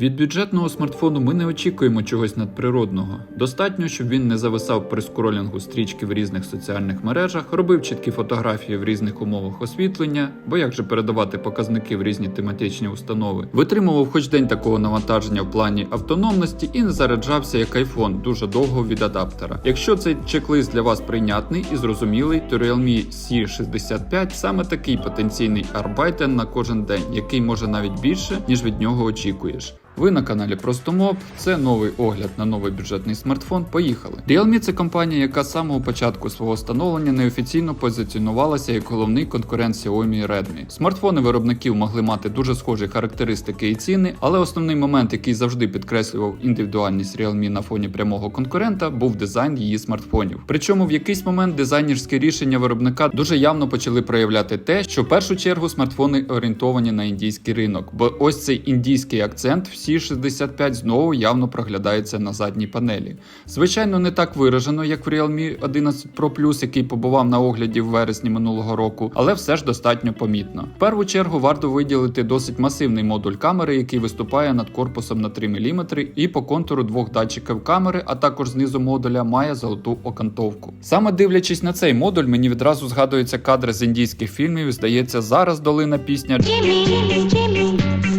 Від бюджетного смартфону ми не очікуємо чогось надприродного. Достатньо, щоб він не зависав при скролінгу стрічки в різних соціальних мережах, робив чіткі фотографії в різних умовах освітлення, бо як же передавати показники в різні тематичні установи, витримував хоч день такого навантаження в плані автономності і не заряджався як iPhone дуже довго від адаптера. Якщо цей чек-лист для вас прийнятний і зрозумілий, то Realme C65 саме такий потенційний арбайтен на кожен день, який може навіть більше, ніж від нього очікуєш. Ви на каналі Простомоб. Це новий огляд на новий бюджетний смартфон. Поїхали. Realme – це компанія, яка з самого початку свого становлення неофіційно позиціонувалася як головний конкурент Xiaomi і Redmi. Смартфони виробників могли мати дуже схожі характеристики і ціни, але основний момент, який завжди підкреслював індивідуальність Realme на фоні прямого конкурента, був дизайн її смартфонів. Причому в якийсь момент дизайнерські рішення виробника дуже явно почали проявляти те, що в першу чергу смартфони орієнтовані на індійський ринок, бо ось цей індійський акцент C65 знову явно проглядається на задній панелі. Звичайно, не так виражено, як в Realme 11 Pro Plus, який побував на огляді в вересні минулого року, але все ж достатньо помітно. В першу чергу варто виділити досить масивний модуль камери, який виступає над корпусом на 3 мм і по контуру двох датчиків камери, а також знизу модуля має золоту окантовку. Саме дивлячись на цей модуль, мені відразу згадуються кадри з індійських фільмів. Здається, зараз долина пісня Jimmy, Jimmy, acha.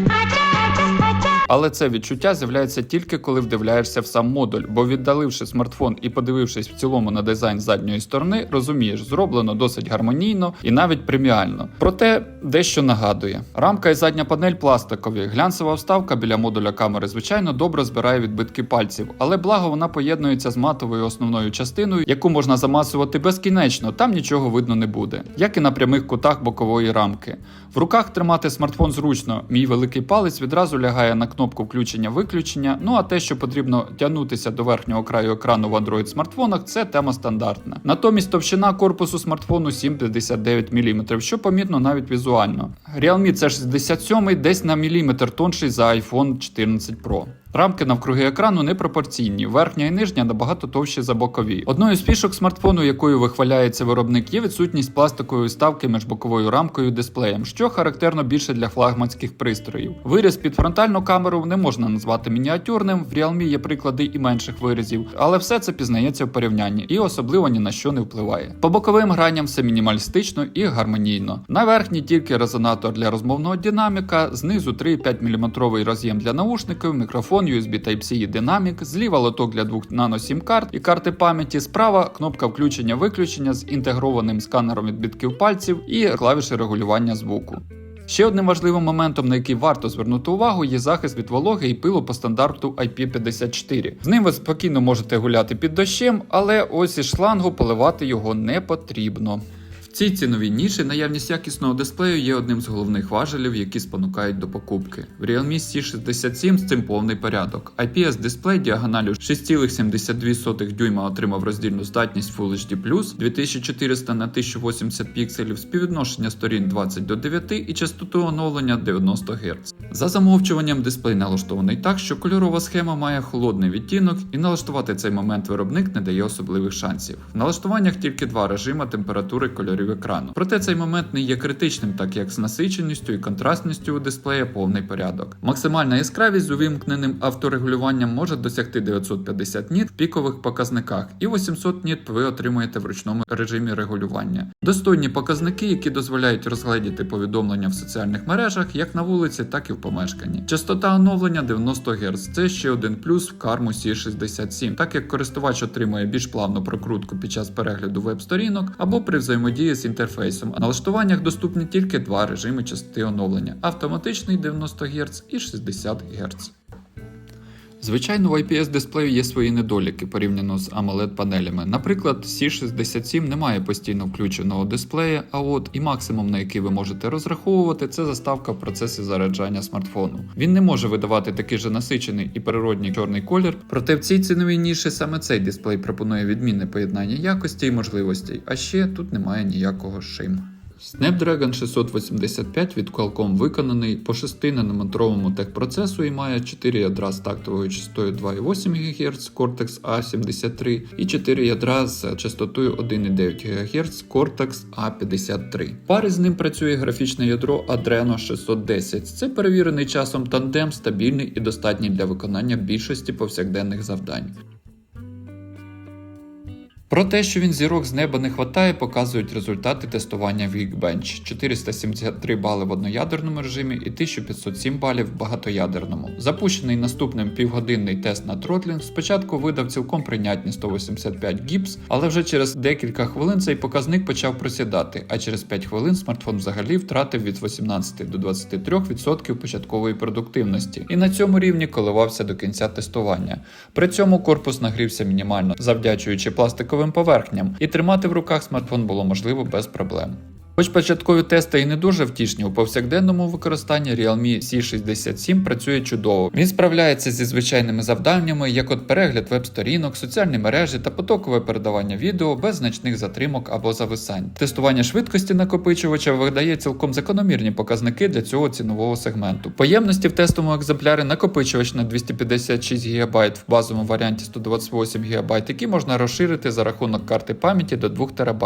Але це відчуття з'являється тільки коли вдивляєшся в сам модуль, бо віддаливши смартфон і подивившись в цілому на дизайн задньої сторони, розумієш, зроблено досить гармонійно і навіть преміально. Проте дещо нагадує. Рамка і задня панель пластикові, глянцева вставка біля модуля камери, звичайно, добре збирає відбитки пальців, але благо вона поєднується з матовою основною частиною, яку можна замасувати безкінечно, там нічого видно не буде, як і на прямих кутах бокової рамки. В руках тримати смартфон зручно. Мій великий палець відразу лягає на кнопку включення-виключення. Ну а те, що потрібно тягнутися до верхнього краю екрану в Android смартфонах, це тема стандартна. Натомість товщина корпусу смартфону 7,59 мм, що помітно навіть візуально. Realme c 67 десь на міліметр тонший за iPhone 14 Pro. Рамки навкруги екрану непропорційні, верхня і нижня набагато товщі за бокові. Одною з фішок смартфону, якою вихваляється виробник, є відсутність пластикової вставки між боковою рамкою і дисплеєм, що характерно більше для флагманських пристроїв. Виріз під фронтальну камеру не можна назвати мініатюрним. В Realme є приклади і менших вирізів, але все це пізнається в порівнянні і особливо ні на що не впливає. По боковим граням все мінімалістично і гармонійно. На верхній тільки резонатор для розмовного динаміка, знизу 3,5 мм роз'єм для наушників, мікрофон, USB Type-C динамік, зліва лоток для двох нано сім карт і карти пам'яті, справа кнопка включення-виключення з інтегрованим сканером відбитків пальців і клавіші регулювання звуку. Ще одним важливим моментом, на який варто звернути увагу, є захист від вологи і пилу по стандарту IP54. З ним ви спокійно можете гуляти під дощем, але ось із шлангу поливати його не потрібно. Цій ціновій ніші наявність якісного дисплею є одним з головних важелів, які спонукають до покупки. В Realme C67 з цим повний порядок. IPS дисплей діагоналю 6,72 дюйма отримав роздільну здатність Full HD+, 2400 на 1080 пікселів, співвідношення сторін 20 до 9 і частоту оновлення 90 Гц. За замовчуванням дисплей налаштований так, що кольорова схема має холодний відтінок, і налаштувати цей момент виробник не дає особливих шансів. В налаштуваннях тільки два режими температури кольорів екрану. Проте цей момент не є критичним, так як з насиченістю і контрастністю у дисплея повний порядок. Максимальна яскравість з увімкненим авторегулюванням може досягти 950 ніт в пікових показниках, і 800 ніт ви отримуєте в ручному режимі регулювання. Достойні показники, які дозволяють розгледіти повідомлення в соціальних мережах як на вулиці, так і в помешканні. Частота оновлення 90 Гц. Це ще один плюс в карму C67, так як користувач отримує більш плавну прокрутку під час перегляду веб-сторінок або при взаємодії з інтерфейсом. А на налаштуваннях доступні тільки два режими частоти оновлення: автоматичний 90 Гц і 60 Гц. Звичайно, в IPS дисплею є свої недоліки порівняно з amoled панелями. Наприклад, C67 не має постійно включеного дисплея, а от і максимум, на який ви можете розраховувати, це заставка в процесі заряджання смартфону. Він не може видавати такий же насичений і природній чорний колір, проте в цій ціновій ніші саме цей дисплей пропонує відмінне поєднання якості і можливостей, а ще тут немає ніякого шим. Snapdragon 685 від Qualcomm виконаний по 6-нанометровому техпроцесу і має 4 ядра з тактовою частотою 2,8 ГГц Cortex A73 і 4 ядра з частотою 1,9 ГГц Cortex A53. В парі з ним працює графічне ядро Adreno 610. Це перевірений часом тандем, стабільний і достатній для виконання більшості повсякденних завдань. Про те, що він зірок з неба не хватає, показують результати тестування в Geekbench. 473 бали в одноядерному режимі і 1507 балів в багатоядерному. Запущений наступним півгодинний тест на тротлінг спочатку видав цілком прийнятні 185 гіпс, але вже через декілька хвилин цей показник почав просідати, а через 5 хвилин смартфон взагалі втратив від 18 до 23% початкової продуктивності і на цьому рівні коливався до кінця тестування. При цьому корпус нагрівся мінімально, завдячуючи пластиковим поверхням, і тримати в руках смартфон було можливо без проблем. Хоч початкові тести і не дуже втішні, у повсякденному використанні Realme C67 працює чудово. Він справляється зі звичайними завданнями, як от перегляд веб-сторінок, соціальні мережі та потокове передавання відео без значних затримок або зависань. Тестування швидкості накопичувача видає цілком закономірні показники для цього цінового сегменту. Поємності в тестовому екземплярі накопичувач на 256 ГБ в базовому варіанті 128 ГБ, які можна розширити за рахунок карти пам'яті до 2 ТБ.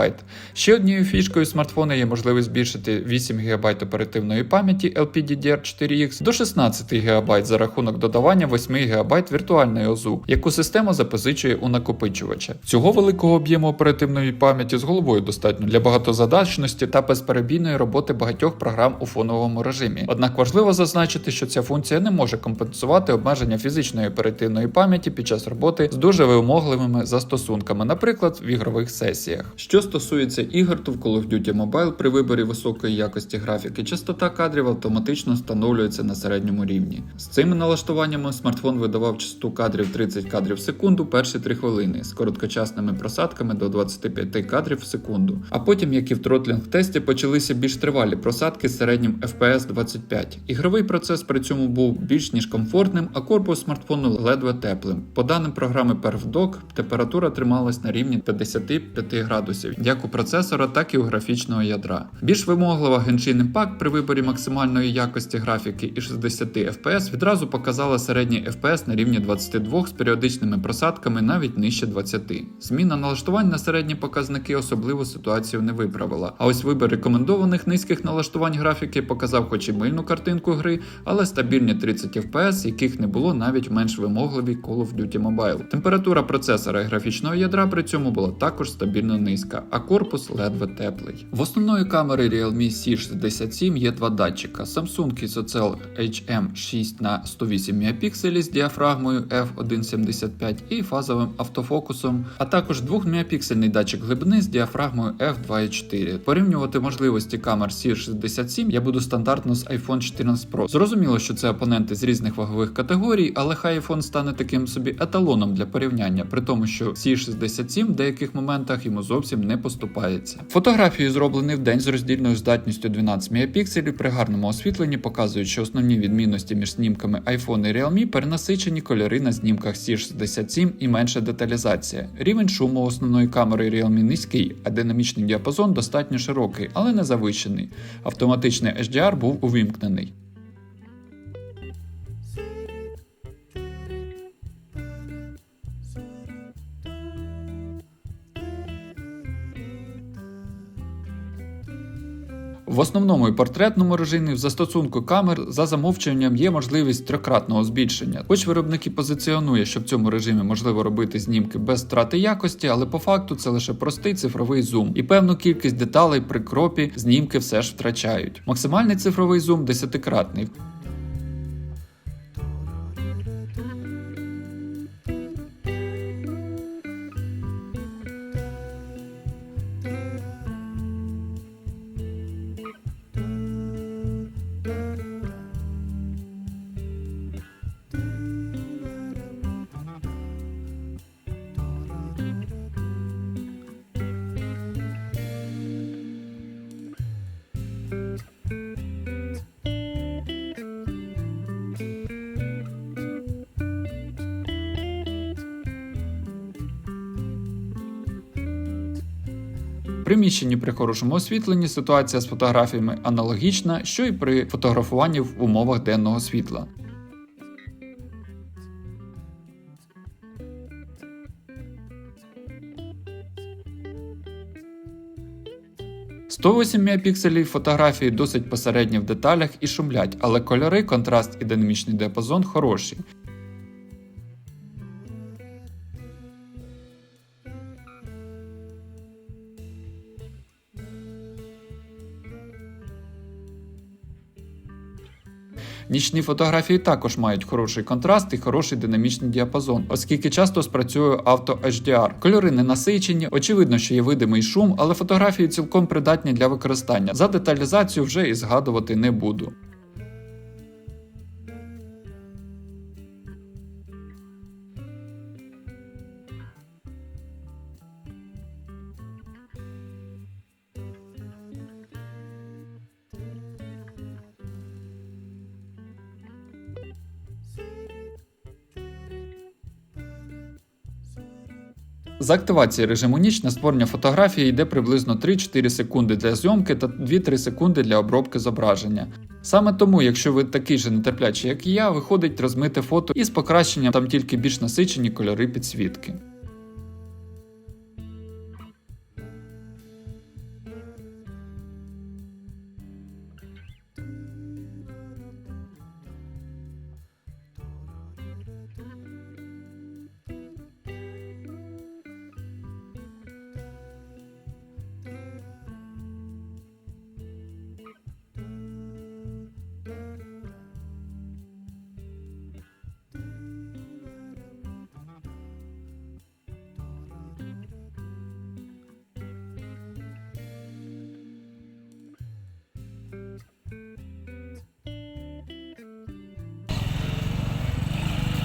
Ще однією фішкою смартфона є можливість збільшити 8 ГБ оперативної пам'яті LPDDR4X до 16 ГБ за рахунок додавання 8 ГБ віртуальної ОЗУ, яку система запозичує у накопичувача. Цього великого об'єму оперативної пам'яті з головою достатньо для багатозадачності та безперебійної роботи багатьох програм у фоновому режимі. Однак важливо зазначити, що ця функція не може компенсувати обмеження фізичної оперативної пам'яті під час роботи з дуже вимогливими застосунками, наприклад, в ігрових сесіях. Що стосується ігор, то в Call of Duty Mobile при виборі високої якості графіки частота кадрів автоматично встановлюється на середньому рівні. З цими налаштуваннями смартфон видавав частоту кадрів 30 кадрів в секунду перші 3 хвилини з короткочасними просадками до 25 кадрів в секунду. А потім, як і в тротлінг тесті, почалися більш тривалі просадки з середнім FPS 25. Ігровий процес при цьому був більш ніж комфортним, а корпус смартфону ледве теплим. По даним програми PerfDoc, температура трималась на рівні 55 градусів, як у процесора, так і у графічного ядра. Більш вимоглива Genshin Impact при виборі максимальної якості графіки і 60 FPS відразу показала середній FPS на рівні 22 з періодичними просадками навіть нижче 20. Зміна налаштувань на середні показники особливо ситуацію не виправила. А ось вибір рекомендованих низьких налаштувань графіки показав хоч і мильну картинку гри, але стабільні 30 FPS, яких не було навіть менш вимогливій Call of Duty Mobile. Температура процесора і графічного ядра при цьому була також стабільно низька, а корпус ледве теплий. В основної камери Realme C67 є два датчика: Samsung ISOCELL HM6 на 108 Мп з діафрагмою f1.75 і фазовим автофокусом, а також 2 мегапіксельний датчик глибини з діафрагмою f2.4. Порівнювати можливості камер C67 я буду стандартно з iPhone 14 Pro. Зрозуміло, що це опоненти з різних вагових категорій, але хай iPhone стане таким собі еталоном для порівняння, при тому, що C67 в деяких моментах йому зовсім не поступається. Фотографії зроблені день з роздільною здатністю 12 мегапікселів при гарному освітленні показують, що основні відмінності між знімками iPhone і Realme перенасичені кольори на знімках C67 і менша деталізація. Рівень шуму основної камери Realme низький, а динамічний діапазон достатньо широкий, але не завищений. Автоматичний HDR був увімкнений. В основному і портретному режимі в застосунку камер за замовчуванням є можливість трьохкратного збільшення. Хоч виробники позиціонує, що в цьому режимі можливо робити знімки без втрати якості, але по факту це лише простий цифровий зум, і певну кількість деталей при кропі знімки все ж втрачають. Максимальний цифровий зум десятикратний. Приміщенні при хорошому освітленні ситуація з фотографіями аналогічна, що і при фотографуванні в умовах денного світла. – 108 мегапікселів фотографії досить посередні в деталях і шумлять, але кольори, контраст і динамічний діапазон хороші. Нічні фотографії також мають хороший контраст і хороший динамічний діапазон, оскільки часто спрацює авто HDR. Кольори не насичені, очевидно, що є видимий шум, але фотографії цілком придатні для використання. За деталізацію вже і згадувати не буду. З активації режиму ніч на створення фотографії йде приблизно 3-4 секунди для зйомки та 2-3 секунди для обробки зображення. Саме тому, якщо ви такий же нетерплячий, як і я, виходить розмите фото із покращенням там тільки більш насичені кольори підсвітки.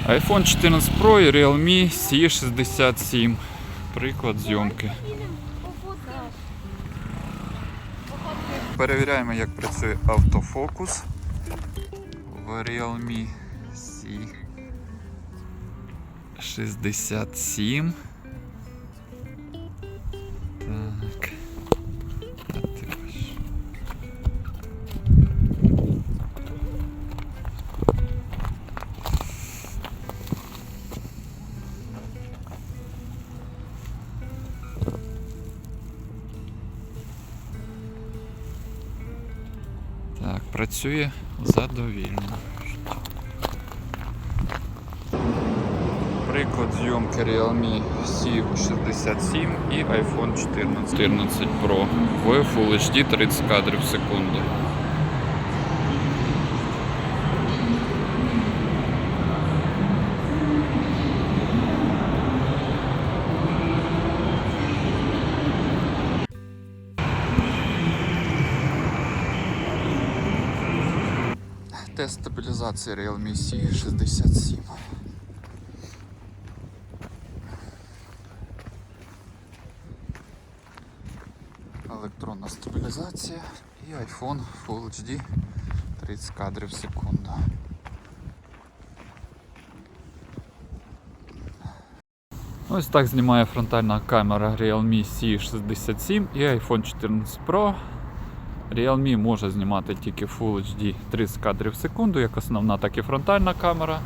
iPhone 14 Pro і Realme C67. Приклад зйомки. Перевіряємо, як працює автофокус в Realme C67. Працює задовільно. Приклад зйомки Realme C67 і iPhone 14 14 Pro в Full HD 30 кадрів в секунду. Стабілізації Realme C67. Електронна стабілізація і iPhone Full HD 30 кадрів в секунду. Ось так знімає фронтальна камера Realme C67 і iPhone 14 Pro. Realme може знімати тільки Full HD 30 кадрів в секунду, як основна, так і фронтальна камера.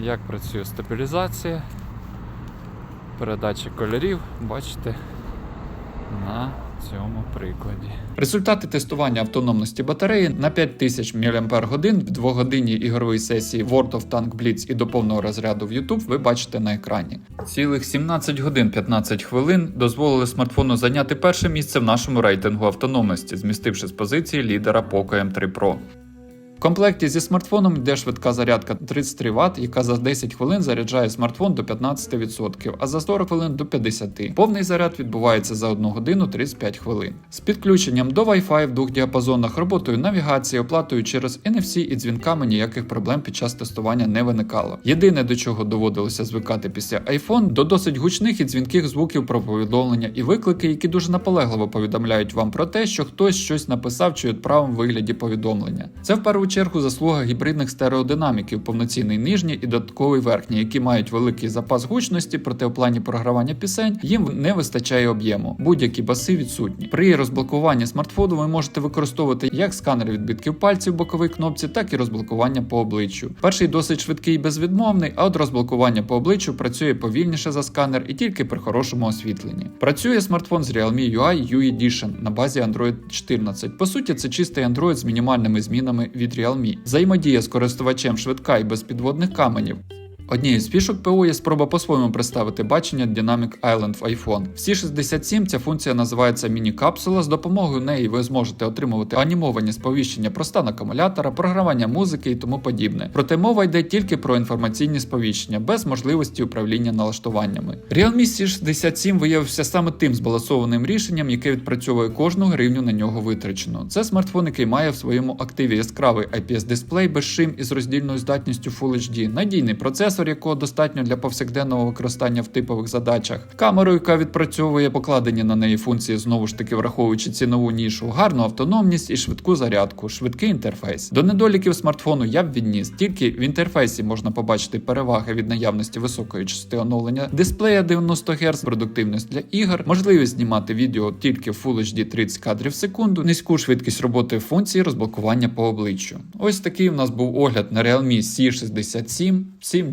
Як працює стабілізація, передача кольорів, бачите на цьому прикладі. Результати тестування автономності батареї на 5000 мАч в двогодинній ігровій сесії World of Tank Blitz і до повного розряду в YouTube ви бачите на екрані. Цілих 17 годин 15 хвилин дозволили смартфону зайняти перше місце в нашому рейтингу автономності, змістивши з позиції лідера Poco M3 Pro. Комплекті зі смартфоном йде швидка зарядка 33 Вт, яка за 10 хвилин заряджає смартфон до 15%, а за 40 хвилин до 50%. Повний заряд відбувається за 1 годину 35 хвилин. З підключенням до Wi-Fi в двох діапазонах, роботою навігації, оплатою через NFC і дзвінками ніяких проблем під час тестування не виникало. Єдине до чого доводилося звикати після iPhone, до досить гучних і дзвінких звуків про повідомлення і виклики, які дуже наполегливо повідомляють вам про те, що хтось щось написав чи відправив вигляді повідомлення. Це в першу чергу заслуга гібридних стереодинаміків, повноцінний нижній і додатковий верхній, які мають великий запас гучності, проте у плані програвання пісень їм не вистачає об'єму. Будь-які баси відсутні. При розблокуванні смартфону ви можете використовувати як сканер відбитків пальців в боковій кнопці, так і розблокування по обличчю. Перший досить швидкий і безвідмовний, а от розблокування по обличчю працює повільніше за сканер і тільки при хорошому освітленні. Працює смартфон з Realme UI U Edition на базі Android 14. По суті, це чистий Android з мінімальними змінами від Realme. Взаємодія з користувачем швидка і без підводних каменів. Однією з фішок ПО є спроба по-своєму представити бачення Dynamic Island в iPhone. В C67 ця функція називається міні-капсула. З допомогою неї ви зможете отримувати анімовані сповіщення про стан акумулятора, програвання музики і тому подібне. Проте мова йде тільки про інформаційні сповіщення, без можливості управління налаштуваннями. Realme C67 виявився саме тим збалансованим рішенням, яке відпрацьовує кожну гривню на нього витрачено. Це смартфон, який має в своєму активі яскравий IPS-дисплей без шим із роздільною здатністю Full HD, надійний процесор, якого достатньо для повсякденного використання в типових задачах, камеру, яка відпрацьовує покладені на неї функції, знову ж таки враховуючи цінову нішу, гарну автономність і швидку зарядку, швидкий інтерфейс. До недоліків смартфону я б відніс. Тільки в інтерфейсі можна побачити переваги від наявності високої частоти оновлення дисплея 90 Гц, продуктивність для ігор, можливість знімати відео тільки в Full HD 30 кадрів в секунду, низьку швидкість роботи функції розблокування по обличчю. Ось такий у нас був огляд на Realme C67. Всім